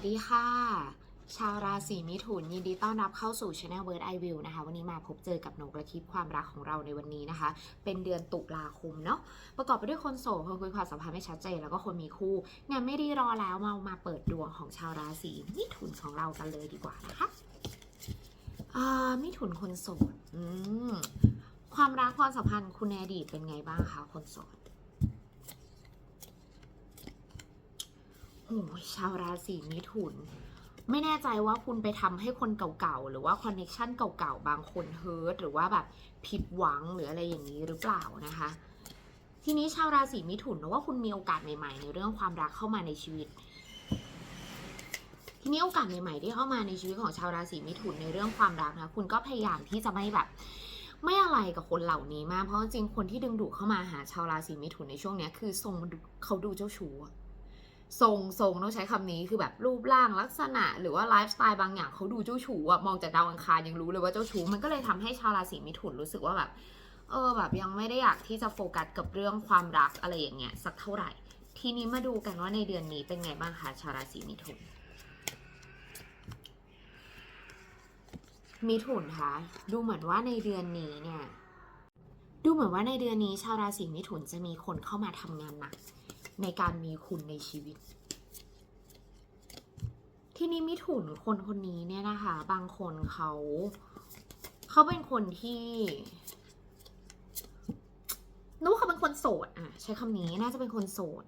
วัสดีค่ะ ชาวราศีมิถุนยินดีต้อนรับเข้าสู่ Channel Word I Will นะคะ วันนี้มาพบเจอกับนกและคลิปความรักของเราในวันนี้นะคะ เป็นเดือนตุลาคมเนาะประกอบไปด้วยคนโสดคนคุยความสัมพันธ์ไม่ชัดเจนแล้วก็คนมีคู่งานไม่ได้รอแล้วมามาเปิดดวงของชาวราศีมิถุนของเรากันเลยดีกว่านะคะมิถุนคนโสดความรักความสัมพันธ์คุณในอดีตเป็นไงบ้างคะคนโสด โอ้ชาวราศีมิถุน ไม่แน่ใจว่าคุณไปทำให้คนเก่าๆ หรือว่าคอนเน็ชันเก่าๆ บางคนเฮิร์ตหรือว่าแบบผิดหวังหรืออะไรอย่างนี้หรือเปล่านะคะ ทีนี้ชาวราศีมิถุนนะว่าคุณมีโอกาสใหม่ๆ ในเรื่องความรักเข้ามาในชีวิต ทีนี้โอกาสใหม่ๆ ที่เข้ามาในชีวิตของชาวราศีมิถุนในเรื่องความรักนะคุณก็พยายามที่จะไม่แบบไม่อะไรกับคนเหล่านี้มากเพราะจริงคนที่ดึงดูดเข้ามาหาชาวราศีมิถุนในช่วงนี้คือทรงเขาดูเจ้าชู้ ทรงทรงต้องใช้คำนี้คือแบบรูปร่างลักษณะ หรือว่าไลฟ์สไตล์บางอย่างเขาดูเจ้าชู้อะมองจากดาวอังคารยังรู้เลยว่าเจ้าชู้มันก็เลยทำให้ชาวราศีมิถุนรู้สึกว่าแบบเออแบบยังไม่ได้อยากที่จะโฟกัสกับเรื่องความรักอะไรอย่างเงี้ยสักเท่าไหร่ ทีนี้มาดูกันว่าในเดือนนี้เป็นไงบ้างคะชาวราศีมิถุนมิถุนคะดูเหมือนว่าในเดือนนี้เนี่ยดูเหมือนว่าในเดือนนี้ชาวราศีมิถุนจะมีคนเข้ามาทำงานหนัก ในการมีคุณในชีวิต ที่นี้มิถุนคนคนนี้เนี่ยนะคะ บางคนเขาเขาเป็นคนที่นึกเขาเป็นคนโสดอะ ใช้คำนี้น่าจะเป็นคนโสด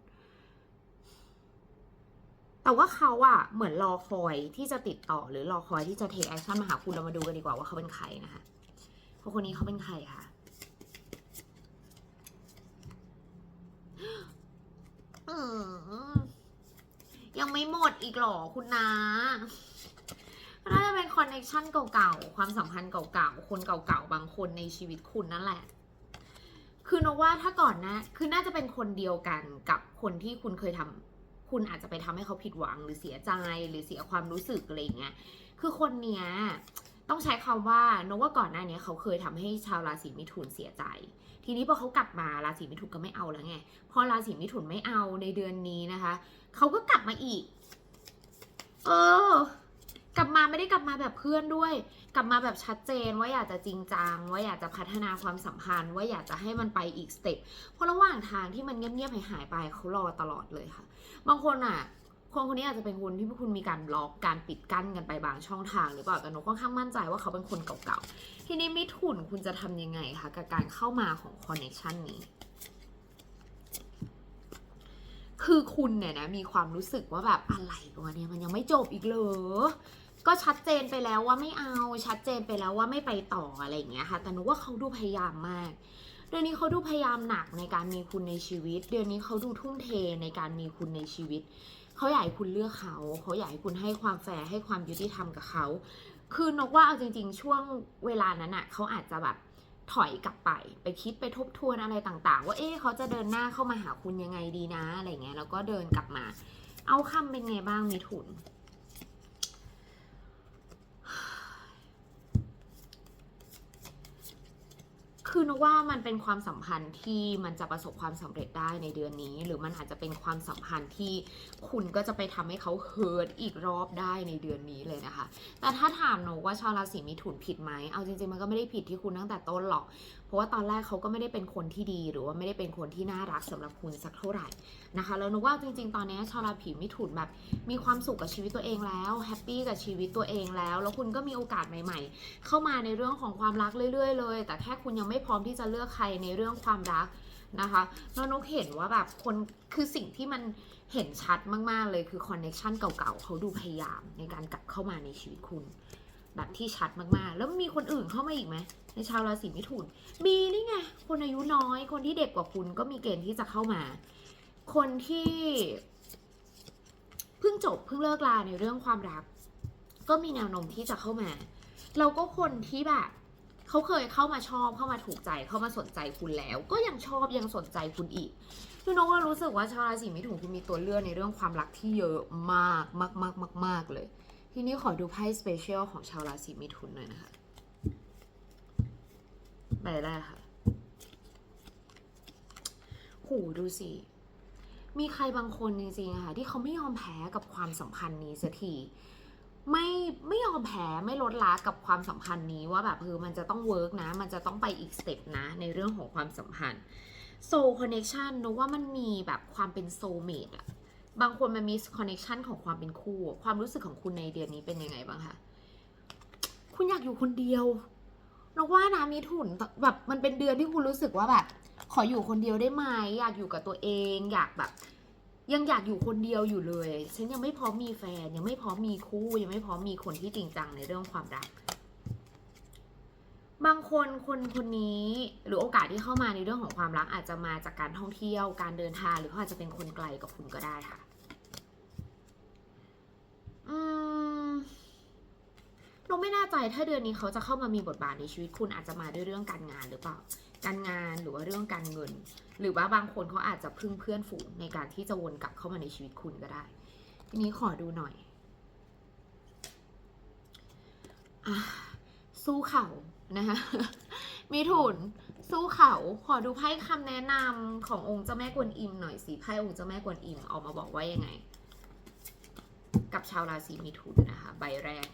แต่ว่าเขาอะเหมือนรอคอยที่จะติดต่อหรือรอคอยที่จะเทคแอคชั่นมาหาคุณเรามาดูกันดีกว่าว่าเขาเป็นใครนะคะคนคนนี้เขาเป็นใครคะอืม ยังไม่หมดอีกหรอคุณนาน่าจะเป็นคอนเนคชั่นเก่าๆ ความสัมพันธ์เก่าๆ คนเก่าๆ บางคนในชีวิตคุณนั่นแหละ คือนกว่าถ้าก่อนนะ คือน่าจะเป็นคนเดียวกันกับคนที่คุณเคยทำคุณอาจจะไปทำให้เขาผิดหวังหรือเสียใจหรือเสียความรู้สึกอะไรอย่างเงี้ย คือคนเนี้ย ต้องใช้คำว่านกว่าก่อนหน้านี้เขาเคยทำให้ชาวราศีมิถุนเสียใจ ทีนี้พอเขากลับมาราศีมิถุนก็ไม่เอาแล้วไง พอราศีมิถุนไม่เอาในเดือนนี้นะคะเขาก็กลับมาอีก เออ กลับมาไม่ได้กลับมาแบบเพื่อนด้วย กลับมาแบบชัดเจนว่าอยากจะจริงจังว่าอยากจะพัฒนาความสัมพันธ์ ว่าอยากจะให้มันไปอีกสเต็ปเพราะระหว่างทางที่มันเงียบๆหายๆไปเขารอตลอดเลยค่ะ บางคนอะ คนคนนี้อาจจะเป็นคนที่พวกคุณมีการบล็อกการปิดกั้นกันไปบางช่องทางหรือเปล่าแต่นูค่อนข้างมั่นใจว่าเขาเป็นคนเก่าๆ ทีนี้มิถุนคุณจะทำยังไงคะกับการเข้ามาของคอนเนคชันนี้ คือคุณเนี่ยนะมีความรู้สึกว่าแบบอะไรวะเนี่ยมันยังไม่จบอีกเหรอก็ชัดเจนไปแล้วว่าไม่เอาชัดเจนไปแล้วว่าไม่ไปต่ออะไรอย่างเงี้ยค่ะ แต่นูว่าเขาดูพยายามมาก เดือนนี้เขาดูพยายามหนักในการมีคุณในชีวิต เดือนนี้เขาดูทุ่มเทในการมีคุณในชีวิต เขาอยากให้คุณเลือกเขาเขาอยากให้คุณให้ความแฟร์ให้ความยุติธรรมกับเขา คือนกว่าเอาจริง ๆ ช่วงเวลานั้นอะเขาอาจจะแบบถอยกลับไป ไปคิดไปทบทวนอะไรต่างๆ ว่าเอ๊ะเขาจะเดินหน้าเข้ามาหาคุณยังไงดีนะอะไรเงี้ยแล้วก็เดินกลับมา เอาคำเป็นไงบ้างมีถุน คือนกว่ามันเป็นความสัมพันธ์ที่มันจะประสบความสำเร็จได้ในเดือนนี้ หรือมันอาจจะเป็นความสัมพันธ์ที่คุณก็จะไปทำให้เขาเฮิร์ตอีกรอบได้ในเดือนนี้เลยนะคะ แต่ถ้าถามหนกว่าชาวราศีมิถุนผิดไหมเอาจริงๆมันก็ไม่ได้ผิดที่คุณตั้งแต่ต้นหรอก เพราะว่าตอนแรกเขาก็ไม่ได้เป็นคนที่ดี หรือว่าไม่ได้เป็นคนที่น่ารักสำหรับคุณสักเท่าไหร่นะคะแล้วนกว่าจริง ๆ ตอนนี้ชาวราศีมิถุนแบบมีความสุขกับชีวิตตัวเองแล้วแฮปปี้กับชีวิตตัวเองแล้ว แล้วคุณก็มีโอกาสใหม่ ๆ เข้ามาในเรื่องของความรักเรื่อย ๆ เลย แต่แค่คุณยังไม่พร้อมที่จะเลือกใครในเรื่องความรักนะคะแล้วนกเห็นว่าแบบคนคือสิ่งที่มันเห็นชัดมาก ๆ เลยคือคอนเน็ชันเก่าๆเขาดูพยายามในการกลับเข้ามาในชีวิตคุณแบบที่ชัดมากๆ แล้วมีคนอื่นเข้ามาอีกไหมในชาวราศีมิถุน มีนี่ไง คนอายุน้อยคนที่เด็กกว่าคุณก็มีเกณฑ์ที่จะเข้ามา คนที่เพิ่งจบเพิ่งเลิกลาในเรื่องความรัก ก็มีแนวโน้มที่จะเข้ามา เราก็คนที่แบบ เขาเคยเข้ามาชอบเข้ามาถูกใจเข้ามาสนใจคุณแล้ว ก็ยังชอบยังสนใจคุณอีกคือน้องว่ารู้สึกว่าชาวราศีมิถุนคุณมีตัวเลือกในเรื่องความรักที่เยอะมากมากมากมากมากเลย ทีนี้ขอดูไพ่สเปเชียลของชาวราศีมิถุนหน่อยนะคะใบแรกค่ะหูดูสิมีใครบางคนจริงๆค่ะที่เขาไม่ยอมแพ้กับความสัมพันธ์นี้สักที ไม่ไม่ยอมแพ้ไม่ลดละกับความสัมพันธ์นี้ว่าแบบเออมันจะต้องเวิร์กนะ มันจะต้องไปอีกสเต็ปนะ ในเรื่องของความสัมพันธ์โซลคอนเน c ชันนึกว่ามันมีแบบความเป็นโซเมดอะบางคนมันมีคอนเน c ชันของความเป็นคู่ ความรู้สึกของคุณในเดือนนี้เป็นยังไงบ้างคะคุณอยากอยู่คนเดียวนกว่านะมีถุนแบบมันเป็นเดือนที่คุณรู้สึกว่าแบบ ขออยู่คนเดียวได้ไหมอยากอยู่กับตัวเอง อยากแบบ ยังอยากอยู่คนเดียวอยู่เลย ฉันยังไม่พร้อมมีแฟน ยังไม่พร้อมมีคู่ ยังไม่พร้อมมีคนที่จริงจังในเรื่องความรัก บางคนคนคนนี้หรือโอกาสที่เข้ามาในเรื่องของความรักอาจจะมาจากการท่องเที่ยว การเดินทางหรือเขาอาจจะเป็นคนไกลกับคุณก็ได้ค่ะอืมเราไม่แน่ใจถ้าเดือนนี้เขาจะเข้ามามีบทบาทในชีวิตคุณอาจจะมาด้วยเรื่องการงานหรือเปล่า การงานหรือว่าเรื่องการเงิน หรือว่าบางคนเขาอาจจะพึ่งเพื่อนฝูงในการที่จะวนกลับเข้ามาในชีวิตคุณก็ได้ ทีนี้ขอดูหน่อยอสู้เขานะคะมีถุนสู้เขาขอดูไพ่คำแนะนำขององค์เจ้าแม่กวนอิมหน่อยสิไพ่องค์เจ้าแม่กวนอิมออกมาบอกว่ายังไง กับชาวราศีมีถุนนะคะ ใบแรก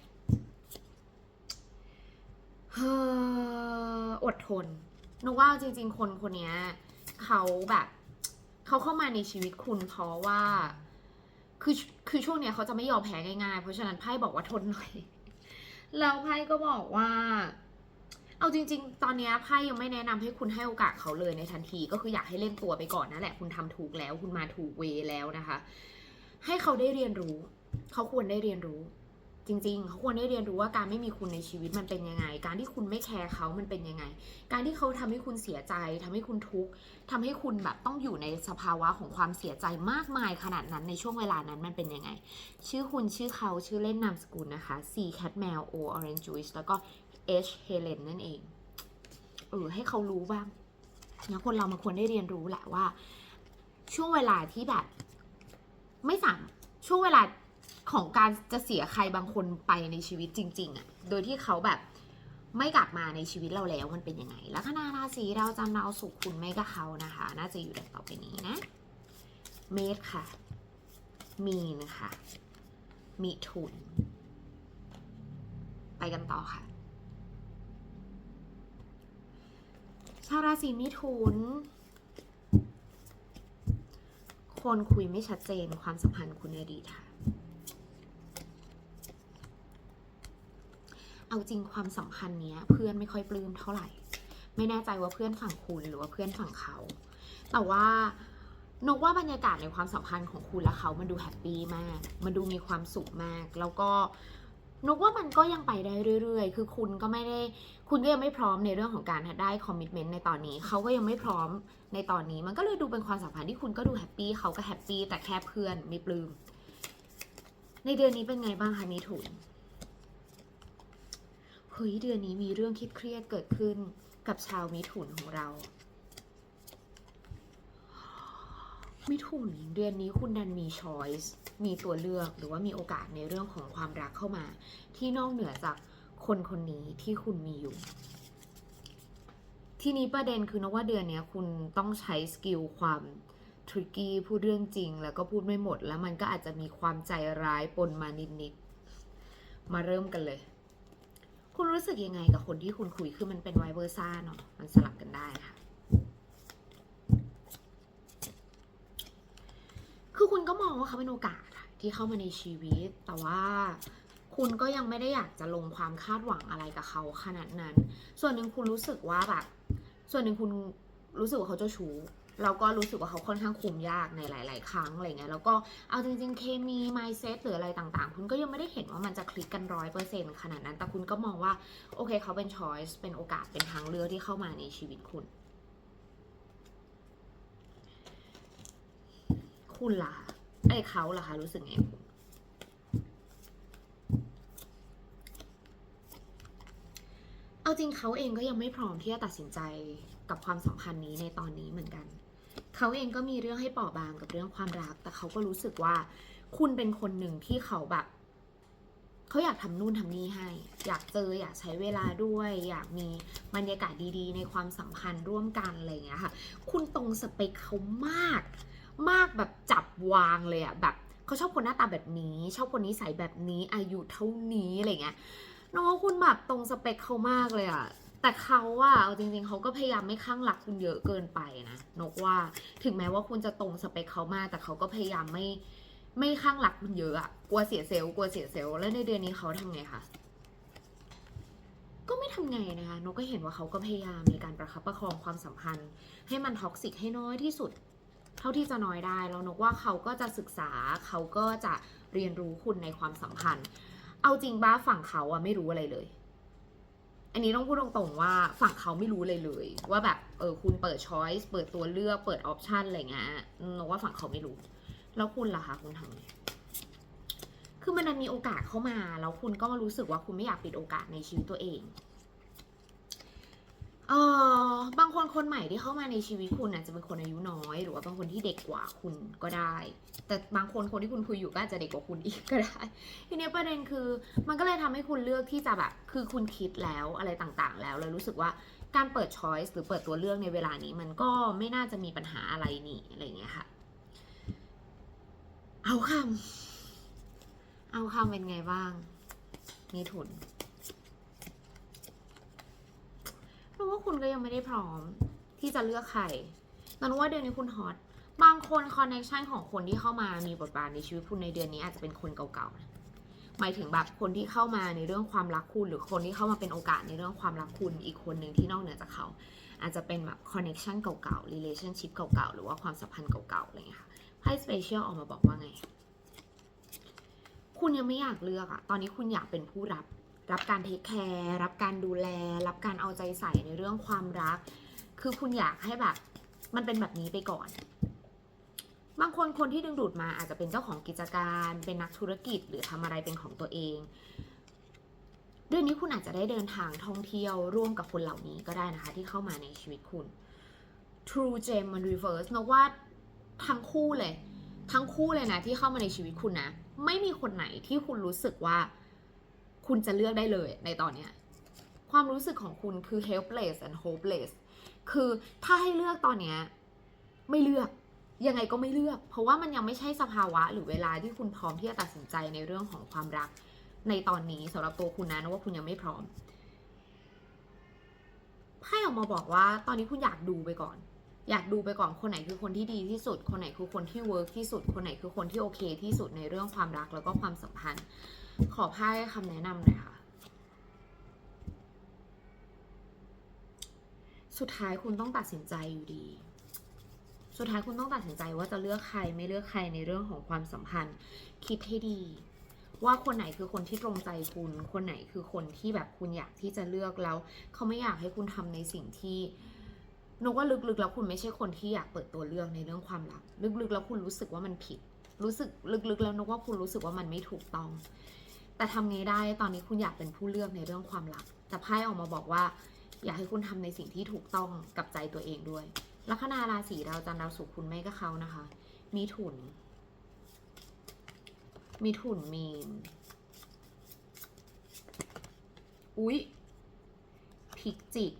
เฮ้ออดทน นึกว่าจริง ๆ คนคนนี้เขาแบบเขาเข้ามาในชีวิตคุณเพราะว่า คือคือช่วงเนี้ยเขาจะไม่ยอมแพ้ง่ายๆ เพราะฉะนั้นไพ่บอกว่าทนหน่อย แล้วไพ่ก็บอกว่า เอาจริง ๆ ตอนเนี้ยไพ่ยังไม่แนะนำให้คุณให้โอกาสเขาเลยในทันที ก็คืออยากให้เล่นตัวไปก่อนนั่นแหละ คุณทำถูกแล้ว คุณมาถูกเวยแล้วนะคะ ให้เขาได้เรียนรู้ เขาควรได้เรียนรู้ จริงๆ เขาควรได้เรียนรู้ว่าการไม่มีคุณในชีวิตมันเป็นยังไง การที่คุณไม่แคร์เขามันเป็นยังไง การที่เขาทำให้คุณเสียใจทำให้คุณทุกข์ทำให้คุณแบบต้องอยู่ในสภาวะของความเสียใจมากมายขนาดนั้นในช่วงเวลานั้นมันเป็นยังไง ชื่อคุณชื่อเขาชื่อเล่นนามสกุลนะคะ C cat mel O orange juice แล้วก็ H Helen นั่นเอง เออให้เขารู้บ้างนะคนเรามันควรได้เรียนรู้แหละว่า ช่วงเวลาที่แบบ ไม่สามช่วงเวลา ของการจะเสียใครบางคนไปในชีวิตจริง ๆอะ่ะ โดยที่เขาแบบไม่กลับมาในชีวิตเราแล้วมันเป็นยังไง ลัคนาราศีเราจำเราสุขคุณไม่กับเขานะคะ น่าจะอยู่ดังต่อไปนี้นะ เมษค่ะ มีนค่ะมิถุน ไปกันต่อค่ะ ชาวราศีมิถุนคนคุยไม่ชัดเจนความสัมพันธ์คุณในอดีตค่ะ เอาจริงความสัมพันธ์เนี้ย เพื่อนไม่ค่อยปลื้มเท่าไหร่ ไม่แน่ใจว่าเพื่อนฝั่งคุณหรือว่าเพื่อนฝั่งเขา แต่ว่านกว่าบรรยากาศในความสัมพันธ์ของคุณและเขา มันดูแฮปปี้มาก มันดูมีความสุขมาก แล้วก็นกว่ามันก็ยังไปได้เรื่อย ๆ คือคุณก็ไม่ได้ คุณก็ยังไม่พร้อมในเรื่องของการได้คอมมิชเมนต์ในตอนนี้ เขาก็ยังไม่พร้อมในตอนนี้ มันก็เลยดูเป็นความสัมพันธ์ที่คุณก็ดูแฮปปี้ เขาก็แฮปปี้ แต่แค่เพื่อนไม่ปลื้ม ในเดือนนี้เป็นไงบ้างคะมิถุน เฮ้ยเดือนนี้มีเรื่องคิดเครียดเกิดขึ้นกับชาวมิถุนของเรา มิถุนเดือนนี้คุณดันมีช้อยส์มีตัวเลือกหรือว่ามีโอกาสในเรื่องของความรักเข้ามา ที่นอกเหนือจากคนคนนี้ที่คุณมีอยู่ ที่นี้ประเด็นคือนกว่าเดือนนี้คุณต้องใช้สกิลความทริกกี้พูดเรื่องจริง แล้วก็พูดไม่หมด แล้วมันก็อาจจะมีความใจร้ายปนมานิดๆมาเริ่มกันเลย คุณรู้สึกยังไงกับคนที่คุณคุยคือมันเป็นไวเวอร์ซ่าเนาะมันสลับกันได้ค่ะ คือคุณก็มองว่าเขาเป็นโอกาสที่เข้ามาในชีวิต แต่ว่าคุณก็ยังไม่ได้อยากจะลงความคาดหวังอะไรกับเขาขนาดนั้น ส่วนหนึ่งคุณรู้สึกว่าแบบ ส่วนหนึ่งคุณรู้สึกว่าเขาเจ้าชู้ แล้วก็รู้สึกว่าเขาค่อนข้างคุมยากในหลาย ๆ ครั้งอะไรเงี้ยแล้วก็เอาจริง ๆ เคมี mindset หรืออะไรต่าง ๆ คุณก็ยังไม่ได้เห็นว่ามันจะคลิกกันร้อยเปอร์เซ็นต์ขนาดนั้น แต่คุณก็มองว่า โอเคเขาเป็น choice เป็นโอกาสเป็นทางเลือกที่เข้ามาในชีวิตคุณ คุณล่ะไอ้เขาล่ะคะรู้สึกไงเอาจริงเขาเองก็ยังไม่พร้อมที่จะตัดสินใจกับความสัมพันธ์นี้ในตอนนี้เหมือนกัน เขาเองก็มีเรื่องให้เปราะบางกับเรื่องความรัก แต่เขาก็รู้สึกว่าคุณเป็นคนหนึ่งที่เขาแบบเขาอยากทำนู่นทำนี่ให้ อยากเจออยากใช้เวลาด้วย อยากมีบรรยากาศดีๆ ในความสัมพันธ์ร่วมกันอะไรอย่างเงี้ยค่ะ คุณตรงสเปคเขามาก มากแบบจับวางเลยอะแบบเขาชอบคนหน้าตาแบบนี้ ชอบคนนิสัยแบบนี้อายุเท่านี้อะไรเงี้ยน้องคุณแบบตรงสเปคเขามากเลยอะ แต่เขาอะเอาจริงๆเขาก็พยายามไม่ข้างหลักคุณเยอะเกินไปนะนกว่าถึงแม้ว่าคุณจะตรงสเปคเขามาก แต่เขาก็พยายามไม่ไม่ข้างหลักคุณเยอะอะกลัวเสียเซลล์กลัวเสียเซลล์แล้วในเดือนนี้เขาทำไงคะก็ไม่ทำไงนะคะนกก็เห็นว่าเขาก็พยายามในการประคับประคองความสัมพันธ์ ให้มันท็อกซิกให้น้อยที่สุด เท่าที่จะน้อยได้แล้วนกว่าเขาก็จะศึกษาเขาก็จะเรียนรู้คุณในความสัมพันธ์ เอาจริงบ้าฝั่งเขาอะไม่รู้อะไรเลย อันนี้ต้องพูดตรงๆว่าฝั่งเขาไม่รู้เลยเลย ว่าแบบเออคุณเปิดช้อยส์เปิดตัวเลือกเปิดออปชันอะไรเงี้ยนกว่าฝั่งเขาไม่รู้ แล้วคุณล่ะคะคุณทำไงคือมันมีโอกาสเข้ามาแล้วคุณก็รู้สึกว่าคุณไม่อยากปิดโอกาสในชีวิตตัวเอง เออบางคนคนใหม่ที่เข้ามาในชีวิตคุณอาจจะเป็นคนอายุน้อย หรือว่าบางคนที่เด็กกว่าคุณก็ได้ แต่บางคนคนที่คุณคุยอยู่ก็อาจจะเด็กกว่าคุณอีกก็ได้ ทีนี้ประเด็นคือ มันก็เลยทำให้คุณเลือกที่จะแบบคือคุณคิดแล้วอะไรต่างๆ แล้วเลยรู้สึกว่าการเปิดช้อยส์หรือเปิดตัวเลือกในเวลานี้ มันก็ไม่น่าจะมีปัญหาอะไรนี่อะไรเงี้ยค่ะ เอาคำเอาคำเป็นไงบ้างมีทุน เพราะว่า คุณก็ยังไม่ได้พร้อมที่จะเลือกใครแต่รู้ว่าเดือนนี้คุณฮอต บางคนคอนเนคชันของคนที่เข้ามามีบทบาทในชีวิตคุณในเดือนนี้อาจจะเป็นคนเก่าๆนะหมายถึงแบบคนที่เข้ามาในเรื่องความรักคุณ หรือคนที่เข้ามาเป็นโอกาสในเรื่องความรักคุณอีกคนหนึ่งที่นอกเหนือจากเขา อาจจะเป็นแบบคอนเนคชันเก่าๆ relationship เก่าๆ หรือว่าความสัมพันธ์เก่าๆ อะไรอย่างเงี้ยค่ะไพ่สเปเชียลออกมาบอกว่าไง คุณยังไม่อยากเลือกอะตอนนี้คุณอยากเป็นผู้รับ รับการเทคแคร์รับการดูแล รับการเอาใจใส่ในเรื่องความรัก คือคุณอยากให้แบบ มันเป็นแบบนี้ไปก่อน บางคนคนที่ดึงดูดมาอาจจะเป็นเจ้าของกิจการ เป็นนักธุรกิจหรือทำอะไรเป็นของตัวเอง เดือนนี้คุณอาจจะได้เดินทางท่องเที่ยวร่วมกับคนเหล่านี้ก็ได้นะคะ ที่เข้ามาในชีวิตคุณ True Gem มัน Reverse นะว่าทั้งคู่เลย ทั้งคู่เลยนะที่เข้ามาในชีวิตคุณนะ ไม่มีคนไหนที่คุณรู้สึกว่า คุณจะเลือกได้เลยในตอนเนี้ยความรู้สึกของคุณคือ helpless and hopeless คือถ้าให้เลือกตอนเนี้ยไม่เลือกยังไงก็ไม่เลือก เพราะว่ามันยังไม่ใช่สภาวะหรือเวลาที่คุณพร้อมที่จะตัดสินใจในเรื่องของความรัก ในตอนนี้สำหรับตัวคุณนะนะว่าคุณยังไม่พร้อมไพ่ออกมาบอกว่าตอนนี้คุณอยากดูไปก่อน อยากดูไปก่อนคนไหนคือคนที่ดีที่สุด คนไหนคือคนที่เวิร์กที่สุด คนไหนคือคนที่โอเคที่สุดในเรื่องความรักแล้วก็ความสัมพันธ์ ขอไพ่คำแนะนำหน่อยค่ะ สุดท้ายคุณต้องตัดสินใจอยู่ดี สุดท้ายคุณต้องตัดสินใจว่าจะเลือกใครไม่เลือกใครในเรื่องของความสัมพันธ์ คิดให้ดี ว่าคนไหนคือคนที่ตรงใจคุณ คนไหนคือคนที่แบบคุณอยากที่จะเลือกแล้ว เขาไม่อยากให้คุณทำในสิ่งที่นกว่าลึกๆแล้วคุณไม่ใช่คนที่อยากเปิดตัวเลือกในเรื่องความรัก ลึกๆแล้วคุณรู้สึกว่ามันผิด รู้สึกลึกๆแล้วนกว่าคุณรู้สึกว่ามันไม่ถูกต้อง แต่ทำไงได้ตอนนี้คุณอยากเป็นผู้เลือกในเรื่องความรักแต่ไพ่ออกมาบอกว่า อยากให้คุณทำในสิ่งที่ถูกต้องกับใจตัวเองด้วย ลัคนาราศีดาวจันทร์ดาวศุกร์คุณไม่ก็เขานะคะ มีถุน มีถุนมีนอุ๊ยพิกจิก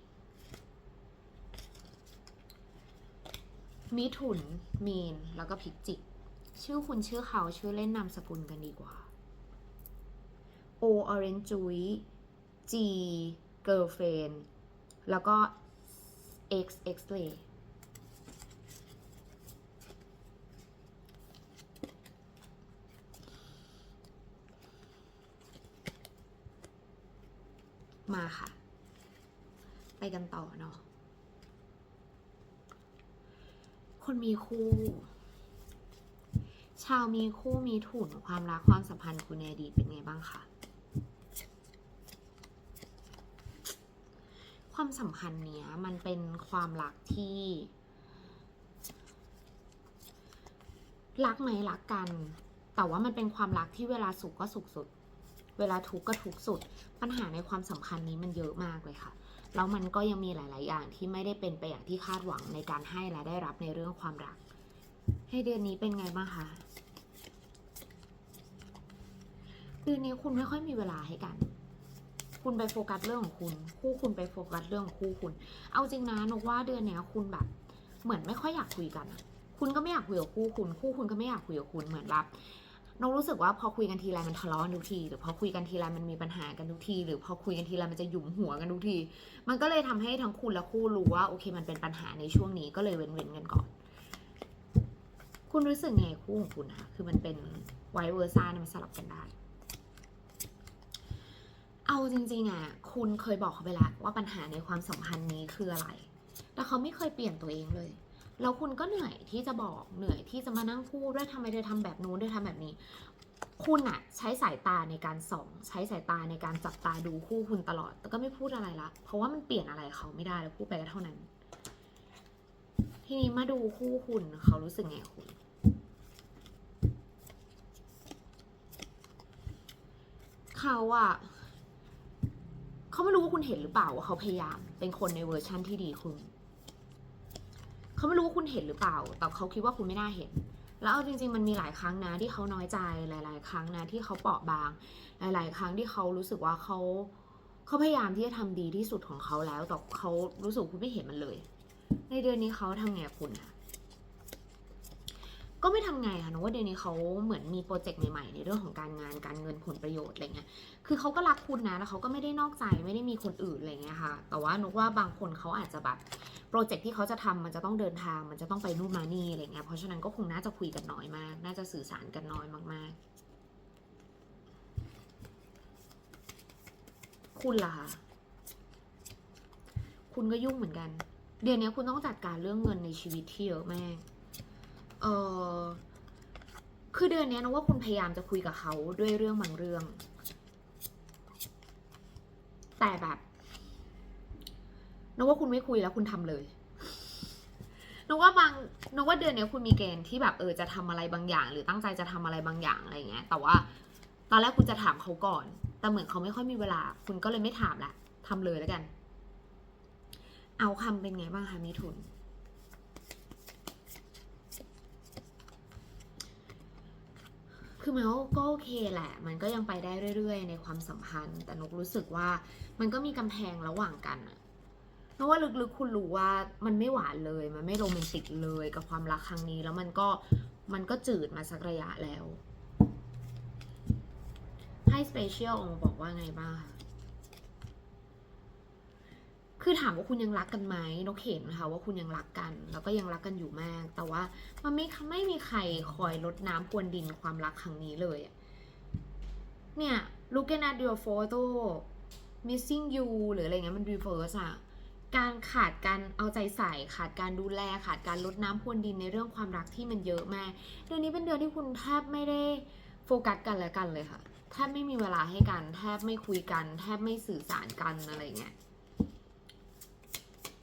มีถุนมีน แล้วก็พิกจิก ชื่อคุณชื่อเขาชื่อเล่นนามสกุลกันดีกว่า O Orange Juice G Girlfriend แล้วก็ X X Ray มาค่ะ ไปกันต่อเนาะคนมีคู่ ชาวมีคู่มีถุนความรักความสัมพันธ์คุณในอดีตเป็นไงบ้างคะ ความสัมพันธ์เนี้ยมันเป็นความรักที่รักไหมรักกัน แต่ว่ามันเป็นความรักที่เวลาสุขก็สุขสุด เวลาทุกข์ก็ทุกข์สุด ปัญหาในความสัมพันธ์นี้มันเยอะมากเลยค่ะ แล้วมันก็ยังมีหลาย ๆ อย่างที่ไม่ได้เป็นไปอย่างที่คาดหวังในการให้และได้รับในเรื่องความรัก ให้เดือนนี้เป็นไงบ้างคะเดือนนี้คุณไม่ค่อยมีเวลาให้กัน คุณไปโฟกัสเรื่องของคุณ คู่คุณไปโฟกัสเรื่องของคู่คุณ เอาจริงนะนกว่าเดือนเนี้ยคุณแบบ เหมือนไม่ค่อยอยากคุยกันคุณก็ไม่อยากคุยกับคู่คุณ คู่คุณก็ไม่อยากคุยกับคุณเหมือนแบบนกรู้สึกว่าพอคุยกันทีไรมันทะเลาะกันทุกที หรือพอคุยกันทีไรมันมีปัญหากันทุกที หรือพอคุยกันทีไรมันจะหยุมหัวกันทุกที มันก็เลยทำให้ทั้งคุณและคู่รู้ว่าโอเคมันเป็นปัญหาในช่วงนี้ก็เลยเว้นๆกันก่อน คุณรู้สึกไงคู่ของคุณคะคือมันเป็นไวเวอร์ซ่ามันสลับกันได้ เอาจริงๆอะคุณเคยบอกเขาไปแล้วว่าปัญหาในความสัมพันธ์นี้คืออะไร แต่เขาไม่เคยเปลี่ยนตัวเองเลย แล้วคุณก็เหนื่อยที่จะบอกเหนื่อยที่จะมานั่งพูดด้วยทำไมเธอทำแบบนู้นเธอทำแบบนี้ คุณอะใช้สายตาในการส่อง ใช้สายตาในการจับตาดูคู่คุณตลอด แต่ก็ไม่พูดอะไรละ เพราะว่ามันเปลี่ยนอะไรเขาไม่ได้แล้วพูดไปก็เท่านั้น ทีนี้มาดูคู่คุณเขารู้สึกไงคุณเขาอะ เขาไม่รู้ว่าคุณเห็นหรือเปล่าว่าเขาพยายาม เป็นคนในเวอร์ชั่นที่ดีคุณ เขาไม่รู้ว่าคุณเห็นหรือเปล่า แต่เขาคิดว่าคุณไม่น่าเห็น แล้วเอาจริง ๆ มันมีหลายครั้งนะที่เขาน้อยใจหลาย ๆ ครั้งนะที่เขาเปราะบาง หลาย ๆ ครั้งที่เขารู้สึกว่าเขาเขาพยายามที่จะทำดีที่สุดของเขาแล้ว แต่เขารู้สึกคุณไม่เห็นมันเลย ในเดือนนี้เขาทำไงคุณคะ ก็ไม่ทำไงค่ะนกว่าเดือนนี้เขาเหมือนมีโปรเจกต์ใหม่ๆ ในเรื่องของการงานการเงินผลประโยชน์อะไรเงี้ย คือเขาก็รักคุณนะแล้วเขาก็ไม่ได้นอกใจไม่ได้มีคนอื่นอะไรเงี้ยค่ะ แต่ว่านกว่าบางคนเขาอาจจะแบบโปรเจกต์ที่เขาจะทำมันจะต้องเดินทางมันจะต้องไปนู่นมานี่อะไรเงี้ย เพราะฉะนั้นก็คงน่าจะคุยกันน้อยมาก น่าจะสื่อสารกันน้อยมากๆ คุณล่ะคะคุณก็ยุ่งเหมือนกัน เดือนนี้คุณต้องจัดการเรื่องเงินในชีวิตที่เยอะมาก เออคือเดือนนี้นะว่าคุณพยายามจะคุยกับเขาด้วยเรื่องบางเรื่อง แต่แบบนกว่าคุณไม่คุยแล้วคุณทำเลยนกว่าบางนกว่าเดือนนี้คุณมีเกณฑ์ที่แบบเออจะทำอะไรบางอย่าง หรือตั้งใจจะทำอะไรบางอย่างอะไรเงี้ย แต่ว่า ตอนแรกคุณจะถามเขาก่อน แต่เหมือนเขาไม่ค่อยมีเวลา คุณก็เลยไม่ถามละทำเลยแล้วกัน เอาคำเป็นไงบ้างคะมิถุน คือมันก็โอเคแหละ มันก็ยังไปได้เรื่อยๆ ในความสัมพันธ์ แต่นกรู้สึกว่ามันก็มีกำแพงระหว่างกันอะเพราะว่าลึกๆคุณรู้ว่ามันไม่หวานเลย มันไม่โรแมนติกเลยกับความรักครั้งนี้ แล้วมันก็มันก็จืดมาสักระยะแล้ว ให้สเปเชียลออกมาบอกว่าไงบ้างคะ คือถามว่าคุณยังรักกันไหมนกเห็นนะคะว่าคุณยังรักกัน แล้วก็ยังรักกันอยู่มาก แต่ว่ามันไม่ไม่มีใครคอยลดน้ำพรวนดินความรักครั้งนี้เลยเนี่ย looking at your photo missing you หรืออะไรเงี้ยมัน reverse อะการขาดการเอาใจใส่ขาดการดูแลขาดการลดน้ำพรวนดินในเรื่องความรักที่มันเยอะมาก เดือนนี้เป็นเดือนที่คุณแทบไม่ได้โฟกัสกันและกันเลยค่ะแทบไม่มีเวลาให้กัน แทบไม่คุยกัน แทบไม่สื่อสารกันอะไรเงี้ย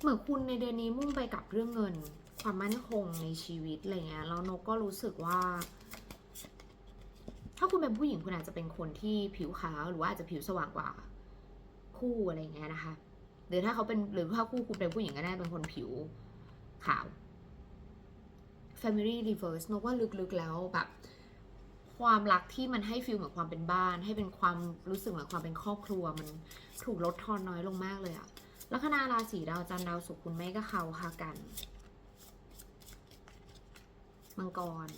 เหมือนคุณในเดือนนี้มุ่งไปกับเรื่องเงิน ความมั่นคงในชีวิตอะไรเงี้ยแล้วนกก็รู้สึกว่า ถ้าคุณเป็นผู้หญิงคุณอาจจะเป็นคนที่ผิวขาวหรือว่าอาจจะผิวสว่างกว่า คู่อะไรเงี้ยนะคะ หรือถ้าเขาเป็นหรือถ้าคู่คุณเป็นผู้หญิงก็ได้เป็นคนผิวขาว Family Reverse นกว่าลึกๆแล้วแบบความรักที่มันให้ฟีลเหมือนความเป็นบ้าน ให้เป็นความรู้สึกเหมือนความเป็นครอบครัวมันถูกลดทอนน้อยลงมากเลยอะ ลัคนาราศีดาวจันทร์ดาวศุกร์คุณไม่ก็เขาค่ะกัน มังกร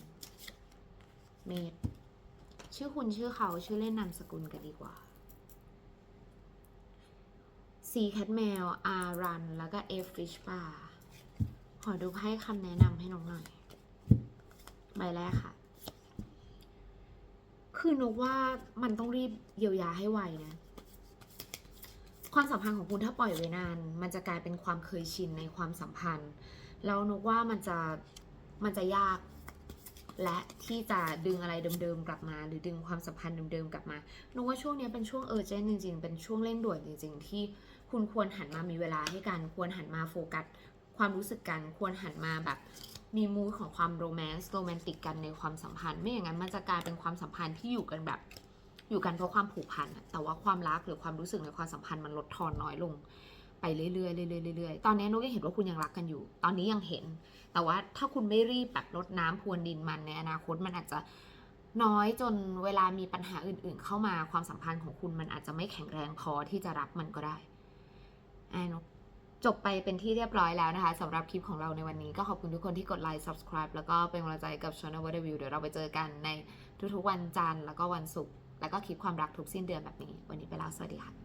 เมษชื่อคุณชื่อเขาชื่อเล่นนามสกุลกันดีกว่า C cat mail R run แล้วก็ F fish bar ขอดูให้คำแนะนำให้น้องหน่อย ใบแรกค่ะ คือนกว่ามันต้องรีบเยียวยาให้ไวนะ ความสัมพันธ์ของคุณถ้าปล่อยไว้นาน มันจะกลายเป็นความเคยชินในความสัมพันธ์ แล้วนกว่ามันจะมันจะยาก และที่จะดึงอะไรเดิมๆกลับมา หรือดึงความสัมพันธ์เดิมๆกลับมานกว่าช่วงนี้เป็นช่วงเออเจนจริงๆ เป็นช่วงเร่งด่วนจริง ๆ ที่คุณควรหันมามีเวลาให้กัน ควรหันมาโฟกัสความรู้สึกกัน ควรหันมาแบบมีมูดของความโรแมนต์โรแมนติกกันในความสัมพันธ์ ไม่อย่างนั้นมันจะกลายเป็นความสัมพันธ์ที่อยู่กันแบบ อยู่กันเพราะความผูกพันแต่ว่าความรักหรือความรู้สึกในความสัมพันธ์มันลดทอนน้อยลงไปเรื่อยๆเรื่อยๆเรื่อยๆตอนนี้นุ๊กยังเห็นว่าคุณยังรักกันอยู่ ตอนนี้ยังเห็น แต่ว่าถ้าคุณไม่รีบแบบลดน้ำพรวนดินมันในอนาคตมันอาจจะน้อยจนเวลามีปัญหาอื่น ๆ เข้ามาความสัมพันธ์ของคุณมันอาจจะไม่แข็งแรงพอที่จะรับมันก็ได้ไอ้นุ๊กจบไปเป็นที่เรียบร้อยแล้วนะคะสำหรับคลิปของเราในวันนี้ก็ขอบคุณทุกคนที่กดไลค์ subscribe แล้วก็เป็นกำลังใจกับช anel w h a t e r view เดี๋ยวเราไปเจอกันในทุกๆวันจันทร์แล้วก็วันศุกร์ แล้วก็คลิปความรักทุกสิ้นเดือนแบบนี้ วันนี้ไปแล้วสวัสดีค่ะ